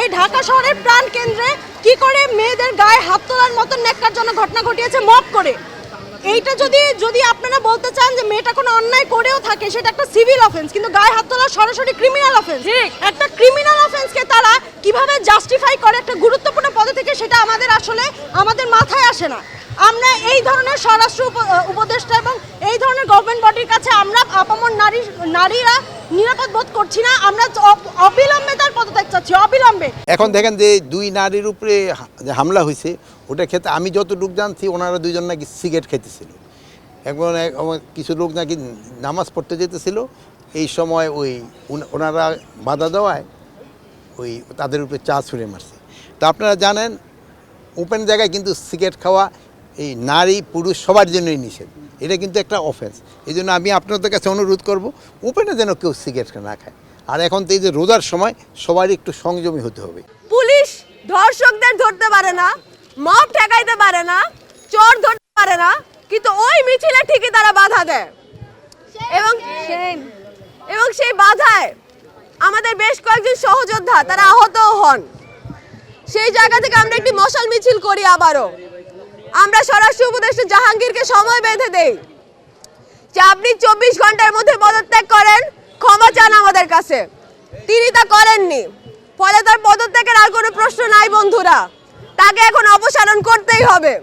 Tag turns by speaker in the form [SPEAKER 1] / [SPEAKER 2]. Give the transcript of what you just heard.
[SPEAKER 1] এই ঢাকা শহরের প্রাণ কেন্দ্রে কি করে মেয়েদের গায়ে হাত তোলার মতন ন্যাক্কারজনক ঘটনা ঘটিয়েছে মপ করে? এইটা যদি যদি আপনারা বলতে চান যে মেয়েটা কোনো অন্যায় করেও থাকে সেটা একটা সিভিল অফেন্স কিন্তু গায়ে হাত তোলা সরাসরি ক্রিমিনাল অফেন্স। একটা ক্রিমিনাল অফেন্সকে তারা কীভাবে জাস্টিফাই করে একটা গুরুত্বপূর্ণ পদে থেকে সেটা আমাদের আসলে আমাদের মাথায় আসে না। আমরা এই ধরনের স্বরাষ্ট্র উপ- উপদেষ্টা এবং এই ধরনের গভর্নমেন্ট আপামর নারী নারীরা নিরাপদ বোধ করছি না। আমরা অবিলম্বে তার পদত্যাগ চাচ্ছি, অবিলম্বে।
[SPEAKER 2] এখন দেখেন যে দুই নারীর উপরে হামলা হয়েছে, ওটা খেতে আমি যতটুকু জানছি, ওনারা দুইজন নাকি সিগারেট খেতেছিল এখন কিছু লোক নাকি নামাজ পড়তে যেতেছিল। এই সময় ওই ওনারা বাধা দেওয়ায় ওই তাদের উপরে চা ছুঁড়ে মারছে। তো আপনারা জানেন, ওপেন জায়গায় কিন্তু সিগারেট খাওয়া এই নারী পুরুষ সবার জন্যই নিষেধ। এটা কিন্তু একটা অফেন্স এই জন্য আমি আপনাদের কাছে অনুরোধ করব ওপেনে যেন কেউ সিগারেট না খায়। আর এখন তো এই যে রোজার সময় সবারই একটু সংযমী হতে হবে।
[SPEAKER 3] পুলিশ ধর্ষকদের ধরতে পারে না মব ঠেকাইতে পারে না চোর ধরতে পারে না কিন্তু ওই মিছিলে ঠিকই তারা বাধা দেয়। এবং এবং সেই বাধায় আমাদের বেশ কয়েকজন সহযোদ্ধা তারা আহতও হন। সেই জায়গা থেকে আমরা একটি মশাল মিছিল করি আবারও। আমরা স্বরাষ্ট্র উপদেষ্টা জাহাঙ্গীরকে সময় বেঁধে দেই। যে আপনি চব্বিশ ঘণ্টার মধ্যে পদত্যাগ করেন, ক্ষমা চান আমাদের কাছে। তিনি তা করেননি। ফলে তার পদত্যাগের আর কোনো প্রশ্ন নাই, বন্ধুরা। তাকে এখন অপসারণ করতেই হবে।